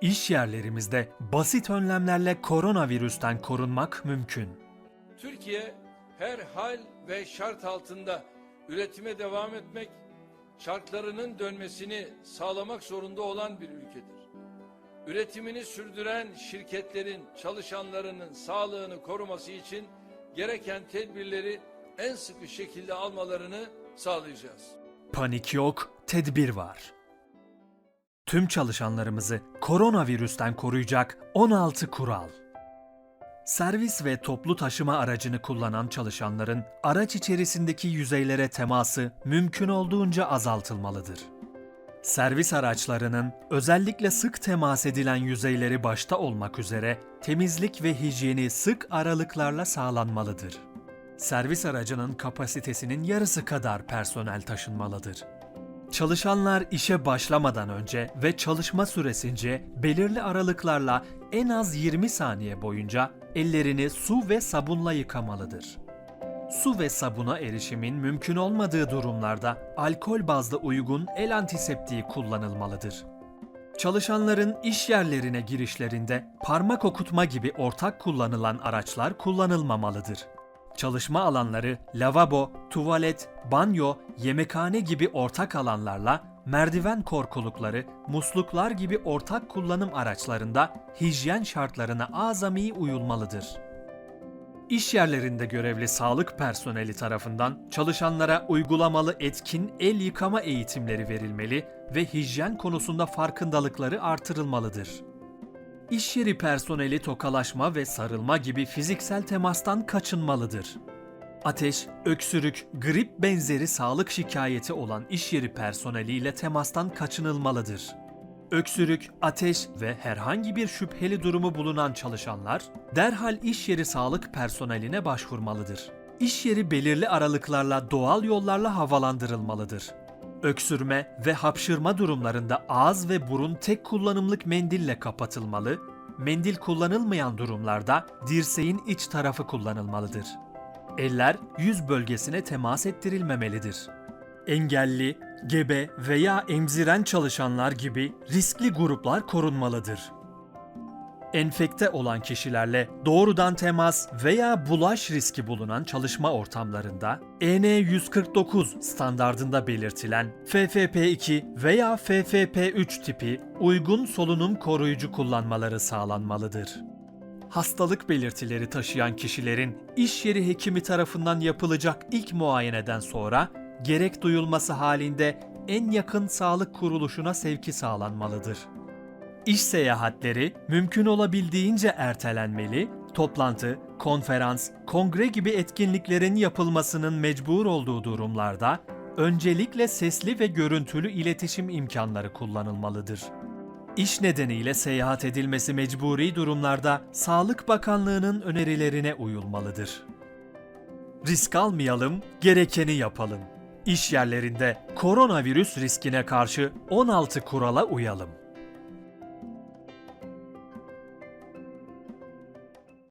İş yerlerimizde basit önlemlerle koronavirüsten korunmak mümkün. Türkiye her hal ve şart altında üretime devam etmek, şartlarının dönmesini sağlamak zorunda olan bir ülkedir. Üretimini sürdüren şirketlerin çalışanlarının sağlığını koruması için gereken tedbirleri en sıkı şekilde almalarını sağlayacağız. Panik yok, tedbir var. Tüm çalışanlarımızı koronavirüsten koruyacak 16 kural. Servis ve toplu taşıma aracını kullanan çalışanların araç içerisindeki yüzeylere teması mümkün olduğunca azaltılmalıdır. Servis araçlarının özellikle sık temas edilen yüzeyleri başta olmak üzere temizlik ve hijyeni sık aralıklarla sağlanmalıdır. Servis aracının kapasitesinin yarısı kadar personel taşınmalıdır. Çalışanlar işe başlamadan önce ve çalışma süresince belirli aralıklarla en az 20 saniye boyunca ellerini su ve sabunla yıkamalıdır. Su ve sabuna erişimin mümkün olmadığı durumlarda alkol bazlı uygun el antiseptiği kullanılmalıdır. Çalışanların iş yerlerine girişlerinde parmak okutma gibi ortak kullanılan araçlar kullanılmamalıdır. Çalışma alanları lavabo, tuvalet, banyo, yemekhane gibi ortak alanlarla merdiven korkulukları, musluklar gibi ortak kullanım araçlarında hijyen şartlarına azami uyulmalıdır. İş yerlerinde görevli sağlık personeli tarafından çalışanlara uygulamalı etkin el yıkama eğitimleri verilmeli ve hijyen konusunda farkındalıkları artırılmalıdır. İş yeri personeli tokalaşma ve sarılma gibi fiziksel temastan kaçınmalıdır. Ateş, öksürük, grip benzeri sağlık şikayeti olan iş yeri personeliyle temastan kaçınılmalıdır. Öksürük, ateş ve herhangi bir şüpheli durumu bulunan çalışanlar derhal iş yeri sağlık personeline başvurmalıdır. İş yeri belirli aralıklarla doğal yollarla havalandırılmalıdır. Öksürme ve hapşırma durumlarında ağız ve burun tek kullanımlık mendille kapatılmalı, mendil kullanılmayan durumlarda dirseğin iç tarafı kullanılmalıdır. Eller yüz bölgesine temas ettirilmemelidir. Engelli, gebe veya emziren çalışanlar gibi riskli gruplar korunmalıdır. Enfekte olan kişilerle doğrudan temas veya bulaş riski bulunan çalışma ortamlarında EN 149 standardında belirtilen FFP2 veya FFP3 tipi uygun solunum koruyucu kullanmaları sağlanmalıdır. Hastalık belirtileri taşıyan kişilerin iş yeri hekimi tarafından yapılacak ilk muayeneden sonra gerek duyulması halinde en yakın sağlık kuruluşuna sevki sağlanmalıdır. İş seyahatleri mümkün olabildiğince ertelenmeli, toplantı, konferans, kongre gibi etkinliklerin yapılmasının mecbur olduğu durumlarda öncelikle sesli ve görüntülü iletişim imkanları kullanılmalıdır. İş nedeniyle seyahat edilmesi mecburi durumlarda Sağlık Bakanlığı'nın önerilerine uyulmalıdır. Risk almayalım, gerekeni yapalım. İş yerlerinde koronavirüs riskine karşı 16 kurala uyalım.